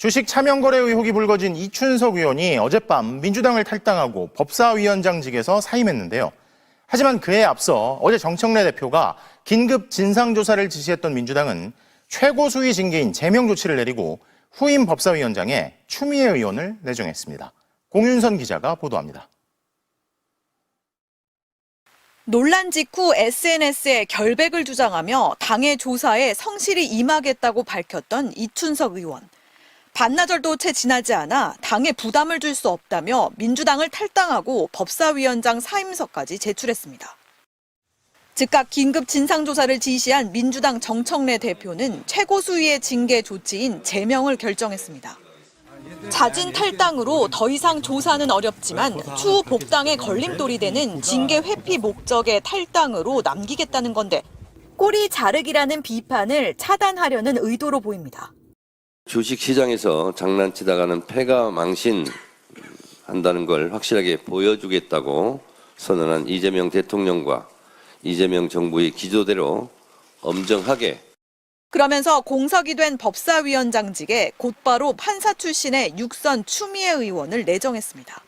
주식 차명거래 의혹이 불거진 이춘석 의원이 어젯밤 민주당을 탈당하고 법사위원장직에서 사임했는데요. 하지만 그에 앞서 어제 정청래 대표가 긴급 진상조사를 지시했던 민주당은 최고 수위 징계인 제명 조치를 내리고 후임 법사위원장에 추미애 의원을 내정했습니다. 공윤선 기자가 보도합니다. 논란 직후 SNS에 결백을 주장하며 당의 조사에 성실히 임하겠다고 밝혔던 이춘석 의원. 반나절도 채 지나지 않아 당에 부담을 줄 수 없다며 민주당을 탈당하고 법사위원장 사임서까지 제출했습니다. 즉각 긴급 진상조사를 지시한 민주당 정청래 대표는 최고 수위의 징계 조치인 제명을 결정했습니다. 자진 탈당으로 더 이상 조사는 어렵지만 추후 복당에 걸림돌이 되는 징계 회피 목적의 탈당으로 남기겠다는 건데 꼬리 자르기라는 비판을 차단하려는 의도로 보입니다. 주식시장에서 장난치다가는 패가 망신한다는 걸 확실하게 보여주겠다고 선언한 이재명 대통령과 이재명 정부의 기조대로 엄정하게 그러면서 공석이 된 법사위원장직에 곧바로 판사 출신의 육선 추미애 의원을 내정했습니다.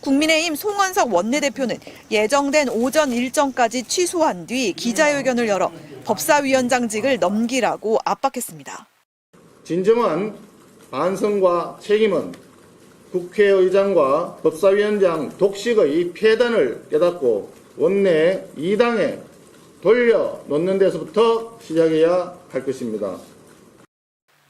국민의힘 송원석 원내대표는 예정된 오전 일정까지 취소한 뒤 기자회견을 열어 법사위원장직을 넘기라고 압박했습니다. 진정한 반성과 책임은 국회의장과 법사위원장 독식의 폐단을 깨닫고 원내 이당에 돌려놓는 데서부터 시작해야 할 것입니다.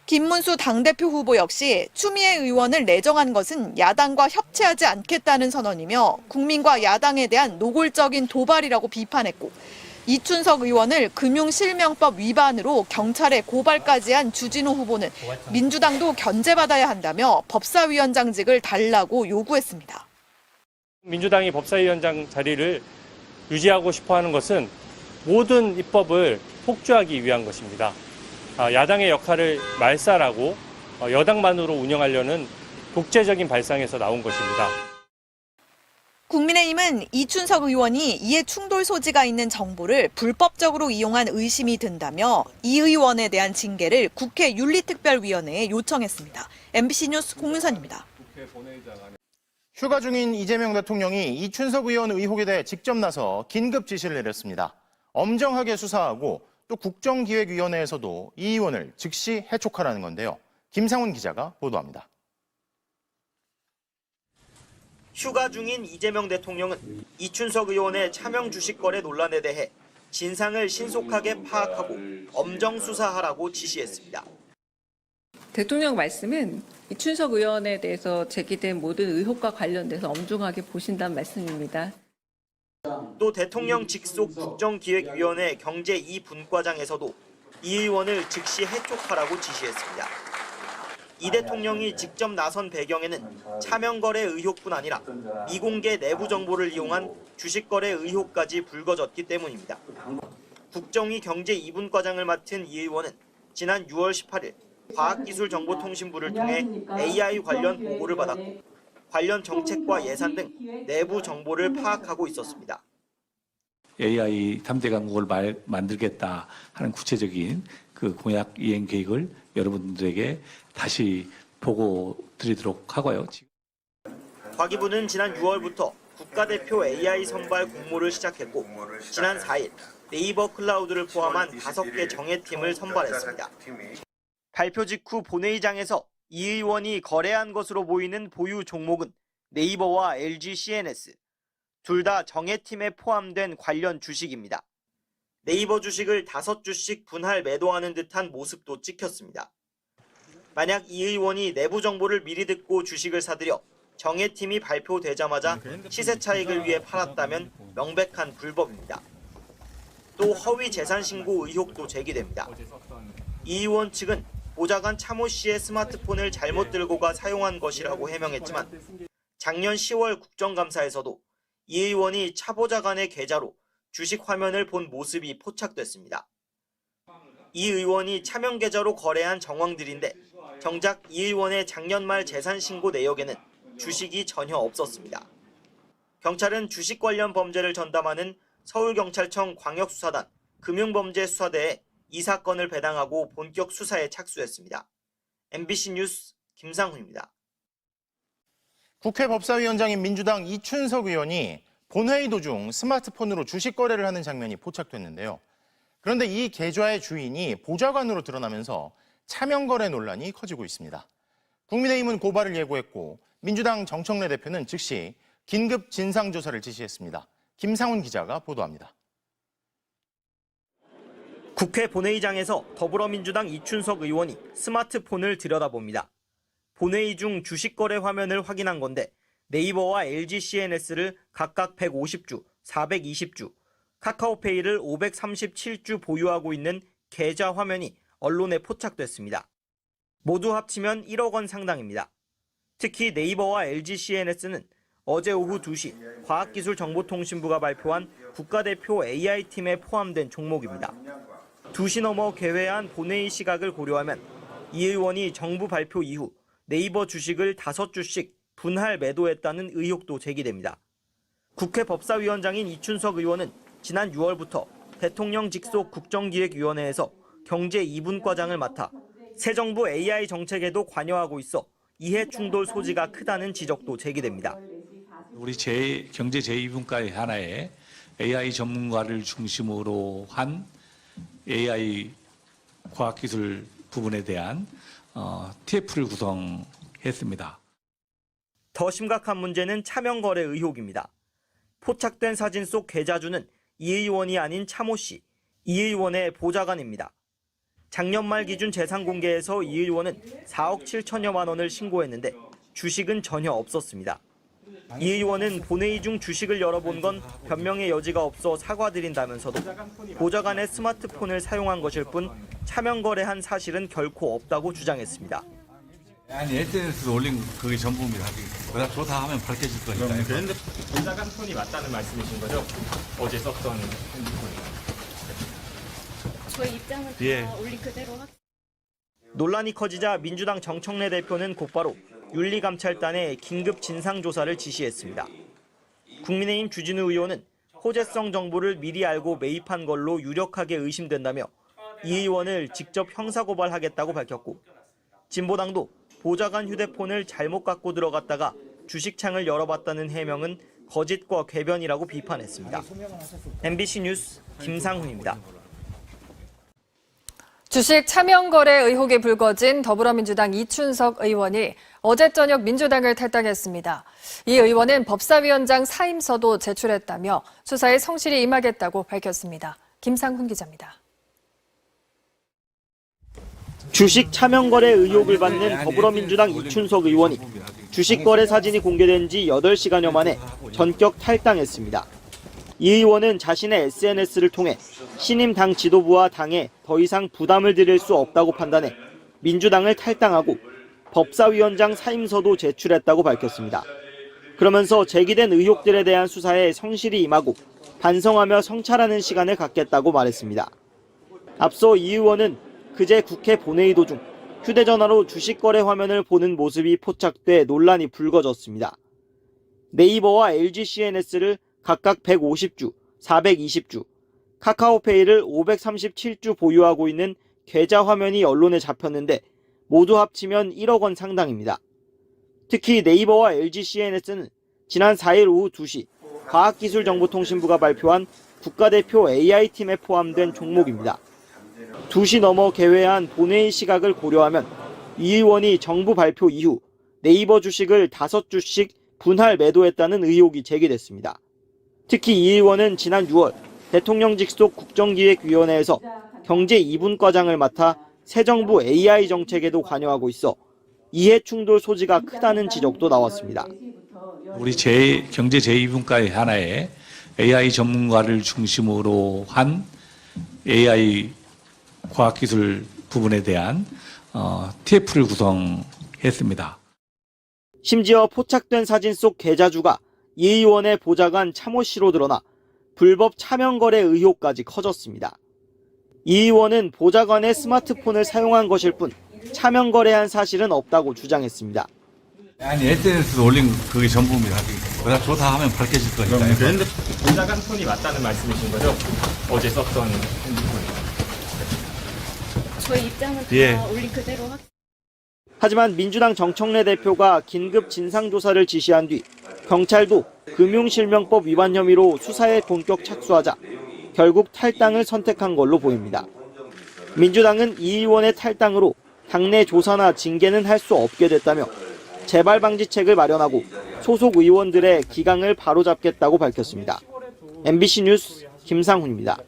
김문수 당대표 후보 역시 추미애 의원을 내정한 것은 야당과 협치하지 않겠다는 선언이며 국민과 야당에 대한 노골적인 도발이라고 비판했고 이춘석 의원을 금융실명법 위반으로 경찰에 고발까지 한 주진우 후보는 민주당도 견제받아야 한다며 법사위원장직을 달라고 요구했습니다. 민주당이 법사위원장 자리를 유지하고 싶어 하는 것은 모든 입법을 폭주하기 위한 것입니다. 아, 야당의 역할을 말살하고 어, 여당만으로 운영하려는 독재적인 발상에서 나온 것입니다. 국민의힘은 이춘석 의원이 이에 충돌 소지가 있는 정보를 불법적으로 이용한 의심이 든다며 이 의원에 대한 징계를 국회 윤리특별위원회에 요청했습니다. MBC 뉴스 공문선입니다. 휴가 중인 이재명 대통령이 이춘석 의원 의혹에 대해 직접 나서 긴급 지시를 내렸습니다. 엄정하게 수사하고 또 국정기획위원회에서도 이 의원을 즉시 해촉하라는 건데요. 김상훈 기자가 보도합니다. 휴가 중인 이재명 대통령은 이춘석 의원의 차명 주식 거래 논란에 대해 진상을 신속하게 파악하고 엄정 수사하라고 지시했습니다. 대통령 말씀은 이춘석 의원에 대해서 제기된 모든 의혹과 관련돼서 엄중하게 보신다는 말씀입니다. 또 대통령 직속 국정기획위원회 경제 2분과장에서도 이 의원을 즉시 해촉하라고 지시했습니다. 이 대통령이 직접 나선 배경에는 차명거래 의혹뿐 아니라 미공개 내부 정보를 이용한 주식거래 의혹까지 불거졌기 때문입니다. 국정위 경제 2분과장을 맡은 이 의원은 지난 6월 18일 과학기술정보통신부를 통해 AI 관련 보고를 받았고 관련 정책과 예산 등 내부 정보를 파악하고 있었습니다. AI 3대 강국을 말, 만들겠다 하는 구체적인 그 공약 이행 계획을 여러분들에게 다시 보고 드리도록 하고요. 과기부는 지난 6월부터 국가대표 AI 선발 공모를 시작했고 지난 4일 네이버 클라우드를 포함한 5개 정예팀을 선발했습니다. 발표 직후 본회의장에서 이 의원이 거래한 것으로 보이는 보유 종목은 네이버와 LG CNS 둘 다 정예팀에 포함된 관련 주식입니다. 네이버 주식을 5주씩 분할 매도하는 듯한 모습도 찍혔습니다. 만약 이 의원이 내부 정보를 미리 듣고 주식을 사들여 정예팀이 발표되자마자 시세 차익을 위해 팔았다면 명백한 불법입니다. 또 허위 재산 신고 의혹도 제기됩니다. 이 의원 측은 보좌관 차모 씨의 스마트폰을 잘못 들고 가 사용한 것이라고 해명했지만 작년 10월 국정감사에서도 이 의원이 차 보좌관의 계좌로 주식 화면을 본 모습이 포착됐습니다. 이 의원이 차명 계좌로 거래한 정황들인데 정작 이 의원의 작년 말 재산 신고 내역에는 주식이 전혀 없었습니다. 경찰은 주식 관련 범죄를 전담하는 서울경찰청 광역수사단 금융범죄수사대에 이 사건을 배당하고 본격 수사에 착수했습니다. MBC 뉴스 김상훈입니다. 국회 법사위원장인 민주당 이춘석 의원이 본회의 도중 스마트폰으로 주식 거래를 하는 장면이 포착됐는데요. 그런데 이 계좌의 주인이 보좌관으로 드러나면서 차명 거래 논란이 커지고 있습니다. 국민의힘은 고발을 예고했고 민주당 정청래 대표는 즉시 긴급 진상 조사를 지시했습니다. 김상훈 기자가 보도합니다. 국회 본회의장에서 더불어민주당 이춘석 의원이 스마트폰을 들여다봅니다. 본회의 중 주식 거래 화면을 확인한 건데 네이버와 LG CNS를 각각 150주, 420주, 카카오페이를 537주 보유하고 있는 계좌 화면이 언론에 포착됐습니다. 모두 합치면 1억 원 상당입니다. 특히 네이버와 LG CNS는 어제 오후 2시 과학기술정보통신부가 발표한 국가대표 AI팀에 포함된 종목입니다. 2시 넘어 개회한 본회의 시각을 고려하면 이 의원이 정부 발표 이후 네이버 주식을 5주씩 분할 매도했다는 의혹도 제기됩니다. 국회 법사위원장인 이춘석 의원은 지난 6월부터 대통령 직속 국정기획위원회에서 경제 2분과장을 맡아 새 정부 AI 정책에도 관여하고 있어 이해 충돌 소지가 크다는 지적도 제기됩니다. 우리 제 경제 제2분과의 하나에 AI 전문가를 중심으로 한 AI 과학기술 부분에 대한 어, TF를 구성했습니다. 더 심각한 문제는 차명 거래 의혹입니다. 포착된 사진 속 계좌주는 이 의원이 아닌 차모 씨, 이 의원의 보좌관입니다. 작년 말 기준 재산 공개에서 이 의원은 4억 7천여만 원을 신고했는데 주식은 전혀 없었습니다. 이 의원은 본회의 중 주식을 열어본 건 변명의 여지가 없어 사과드린다면서도 보좌관의 스마트폰을 사용한 것일 뿐 차명 거래한 사실은 결코 없다고 주장했습니다. 아니 SNS에 올린 그게 전부입니다. 그다 조사하면 밝혀질 거니까요. 그런데 보좌관 폰이 맞다는 말씀이신 거죠? 어제 썼던 핸드폰이. 저희 입장은 다 예. 올린 그대로 확 논란이 커지자 민주당 정청래 대표는 곧바로 윤리감찰단에 긴급 진상조사를 지시했습니다. 국민의힘 주진우 의원은 호재성 정보를 미리 알고 매입한 걸로 유력하게 의심된다며 이 의원을 직접 형사고발하겠다고 밝혔고 진보당도 보좌관 휴대폰을 잘못 갖고 들어갔다가 주식창을 열어봤다는 해명은 거짓과 궤변이라고 비판했습니다. MBC 뉴스 김상훈입니다. 주식 차명 거래 의혹이 불거진 더불어민주당 이춘석 의원이 어제 저녁 민주당을 탈당했습니다. 이 의원은 법사위원장 사임서도 제출했다며 수사에 성실히 임하겠다고 밝혔습니다. 김상훈 기자입니다. 주식 차명 거래 의혹을 받는 더불어민주당 이춘석 의원이 주식 거래 사진이 공개된 지 8시간여 만에 전격 탈당했습니다. 이 의원은 자신의 SNS를 통해 신임 당 지도부와 당에 더 이상 부담을 드릴 수 없다고 판단해 민주당을 탈당하고 법사위원장 사임서도 제출했다고 밝혔습니다. 그러면서 제기된 의혹들에 대한 수사에 성실히 임하고 반성하며 성찰하는 시간을 갖겠다고 말했습니다. 앞서 이 의원은 그제 국회 본회의 도중 휴대전화로 주식 거래 화면을 보는 모습이 포착돼 논란이 불거졌습니다. 네이버와 LG CNS를 각각 150주, 420주, 카카오페이를 537주 보유하고 있는 계좌 화면이 언론에 잡혔는데 모두 합치면 1억 원 상당입니다. 특히 네이버와 LG CNS는 지난 4일 오후 2시 과학기술정보통신부가 발표한 국가대표 AI팀에 포함된 종목입니다. 2시 넘어 개회한 본회의 시각을 고려하면 이 의원이 정부 발표 이후 네이버 주식을 5주씩 분할 매도했다는 의혹이 제기됐습니다. 특히 이 의원은 지난 6월 대통령 직속 국정기획위원회에서 경제 2분과장을 맡아 새 정부 AI 정책에도 관여하고 있어 이해 충돌 소지가 크다는 지적도 나왔습니다. 우리 제 경제 제2분과의 하나에 AI 전문가를 중심으로 한 AI 과학기술 부분에 대한 어, TF를 구성했습니다. 심지어 포착된 사진 속 계좌주가 이 의원의 보좌관 차모 씨로 드러나 불법 차명 거래 의혹까지 커졌습니다. 이 의원은 보좌관의 스마트폰을 사용한 것일 뿐 차명 거래한 사실은 없다고 주장했습니다. 아니 SNS에 올린 그게 전부입니다. 그다 조사하면 밝혀질 거니까요. 그런데 보좌관 폰이 맞다는 말씀이신 거죠? 어제 썼던 핸드폰이. 저희 입장은 다 예. 올린 그대로 확 하지만 민주당 정청래 대표가 긴급 진상 조사를 지시한 뒤 경찰도 금융실명법 위반 혐의로 수사에 본격 착수하자 결국 탈당을 선택한 걸로 보입니다. 민주당은 이 의원의 탈당으로 당내 조사나 징계는 할 수 없게 됐다며 재발 방지책을 마련하고 소속 의원들의 기강을 바로잡겠다고 밝혔습니다. MBC 뉴스 김상훈입니다.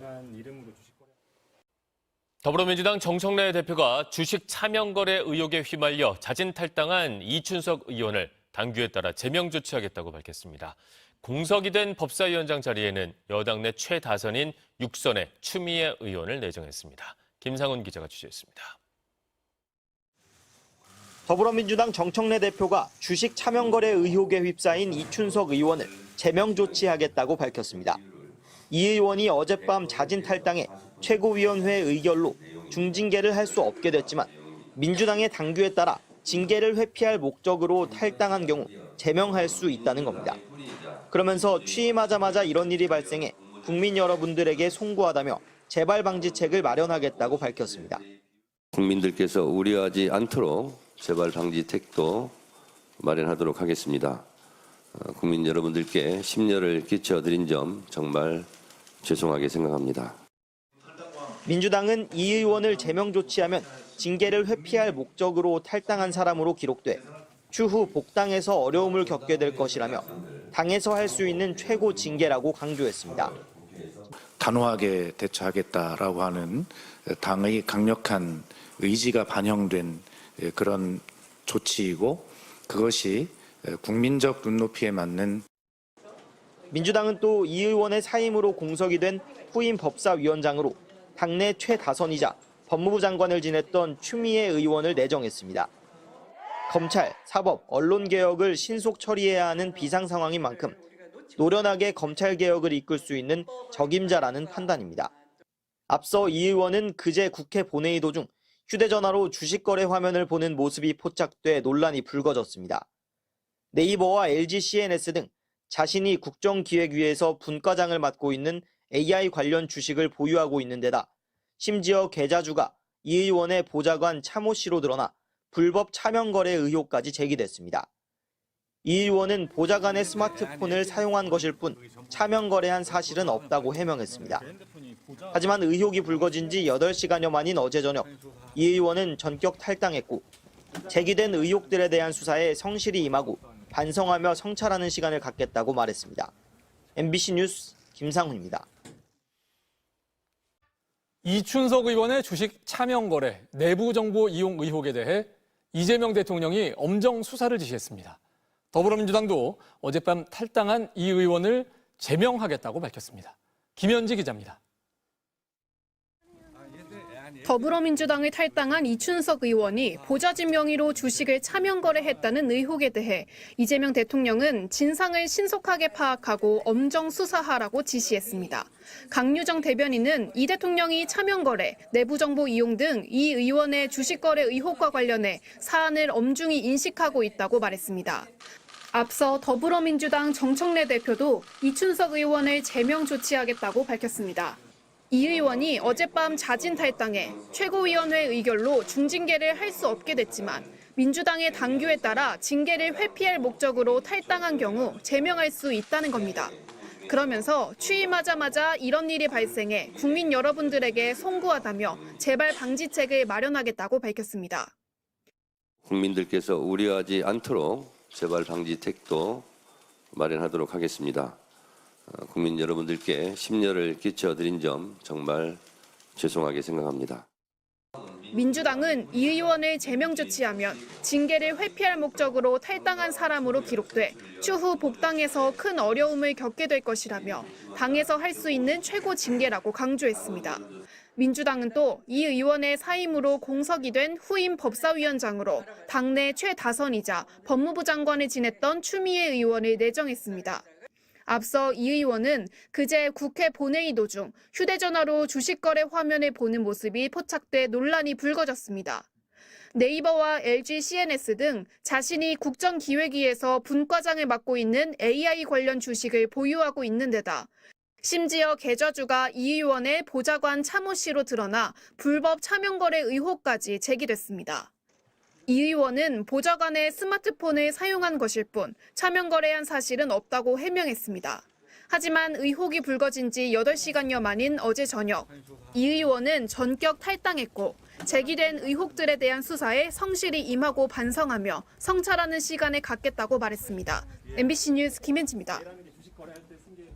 더불어민주당 정청래 대표가 주식 차명거래 의혹에 휘말려 자진 탈당한 이춘석 의원을 당규에 따라 제명 조치하겠다고 밝혔습니다. 공석이 된 법사위원장 자리에는 여당 내 최다선인 육선의 추미애 의원을 내정했습니다. 김상훈 기자가 취재했습니다. 더불어민주당 정청래 대표가 주식 차명거래 의혹에 휩싸인 이춘석 의원을 제명 조치하겠다고 밝혔습니다. 이 의원이 어젯밤 자진 탈당해 최고위원회 의결로 중징계를 할 수 없게 됐지만 민주당의 당규에 따라 징계를 회피할 목적으로 탈당한 경우 제명할 수 있다는 겁니다. 그러면서 취임하자마자 이런 일이 발생해 국민 여러분들에게 송구하다며 재발 방지책을 마련하겠다고 밝혔습니다. 국민들께서 우려하지 않도록 재발 방지책도 마련하도록 하겠습니다. 어, 국민 여러분들께 심려를 끼쳐드린 점 정말 죄송하게 생각합니다. 민주당은 이 의원을 제명 조치하면 징계를 회피할 목적으로 탈당한 사람으로 기록돼 추후 복당에서 어려움을 겪게 될 것이라며 당에서 할 수 있는 최고 징계라고 강조했습니다. 단호하게 대처하겠다라고 하는 당의 강력한 의지가 반영된 그런 조치이고 그것이 국민적 눈높이에 맞는 민주당은 또 이 의원의 사임으로 공석이 된 후임 법사위원장으로 당내 최다선이자 법무부 장관을 지냈던 추미애 의원을 내정했습니다. 검찰, 사법, 언론 개혁을 신속 처리해야 하는 비상 상황인 만큼 노련하게 검찰 개혁을 이끌 수 있는 적임자라는 판단입니다. 앞서 이 의원은 그제 국회 본회의 도중 휴대전화로 주식거래 화면을 보는 모습이 포착돼 논란이 불거졌습니다. 네이버와 LG CNS 등 자신이 국정기획위에서 분과장을 맡고 있는 AI 관련 주식을 보유하고 있는 데다 심지어 계좌주가 이 의원의 보좌관 차모 씨로 드러나 불법 차명 거래 의혹까지 제기됐습니다. 이 의원은 보좌관의 스마트폰을 사용한 것일 뿐 차명 거래한 사실은 없다고 해명했습니다. 하지만 의혹이 불거진 지 8시간여 만인 어제 저녁 이 의원은 전격 탈당했고 제기된 의혹들에 대한 수사에 성실히 임하고 반성하며 성찰하는 시간을 갖겠다고 말했습니다. MBC 뉴스 김상훈입니다. 이춘석 의원의 주식 차명 거래, 내부 정보 이용 의혹에 대해 이재명 대통령이 엄정 수사를 지시했습니다. 더불어민주당도 어젯밤 탈당한 이 의원을 제명하겠다고 밝혔습니다. 김현지 기자입니다. 더불어민주당을 탈당한 이춘석 의원이 보좌진 명의로 주식을 차명 거래했다는 의혹에 대해 이재명 대통령은 진상을 신속하게 파악하고 엄정 수사하라고 지시했습니다. 강유정 대변인은 이 대통령이 차명 거래, 내부 정보 이용 등 이 의원의 주식 거래 의혹과 관련해 사안을 엄중히 인식하고 있다고 말했습니다. 앞서 더불어민주당 정청래 대표도 이춘석 의원을 제명 조치하겠다고 밝혔습니다. 이 의원이 어젯밤 자진 탈당해 최고위원회 의결로 중징계를 할 수 없게 됐지만 민주당의 당규에 따라 징계를 회피할 목적으로 탈당한 경우 제명할 수 있다는 겁니다. 그러면서 취임하자마자 이런 일이 발생해 국민 여러분들에게 송구하다며 재발 방지책을 마련하겠다고 밝혔습니다. 국민들께서 우려하지 않도록 재발 방지책도 마련하도록 하겠습니다. 어, 국민 여러분들께 심려를 끼쳐드린 점 정말 죄송하게 생각합니다. 민주당은 이 의원을 제명 조치하면 징계를 회피할 목적으로 탈당한 사람으로 기록돼 추후 복당에서 큰 어려움을 겪게 될 것이라며 당에서 할 수 있는 최고 징계라고 강조했습니다. 민주당은 또 이 의원의 사임으로 공석이 된 후임 법사위원장으로 당내 최다선이자 법무부 장관을 지냈던 추미애 의원을 내정했습니다. 앞서 이 의원은 그제 국회 본회의 도중 휴대전화로 주식거래 화면을 보는 모습이 포착돼 논란이 불거졌습니다. 네이버와 LG CNS 등 자신이 국정기획위에서 분과장을 맡고 있는 AI 관련 주식을 보유하고 있는 데다 심지어 계좌주가 이 의원의 보좌관 차모 씨로 드러나 불법 차명거래 의혹까지 제기됐습니다. 이 의원은 보좌관의 스마트폰을 사용한 것일 뿐 차명 거래한 사실은 없다고 해명했습니다. 하지만 의혹이 불거진 지 8시간여 만인 어제 저녁 이 의원은 전격 탈당했고 제기된 의혹들에 대한 수사에 성실히 임하고 반성하며 성찰하는 시간을 갖겠다고 말했습니다. MBC 뉴스 김현지입니다.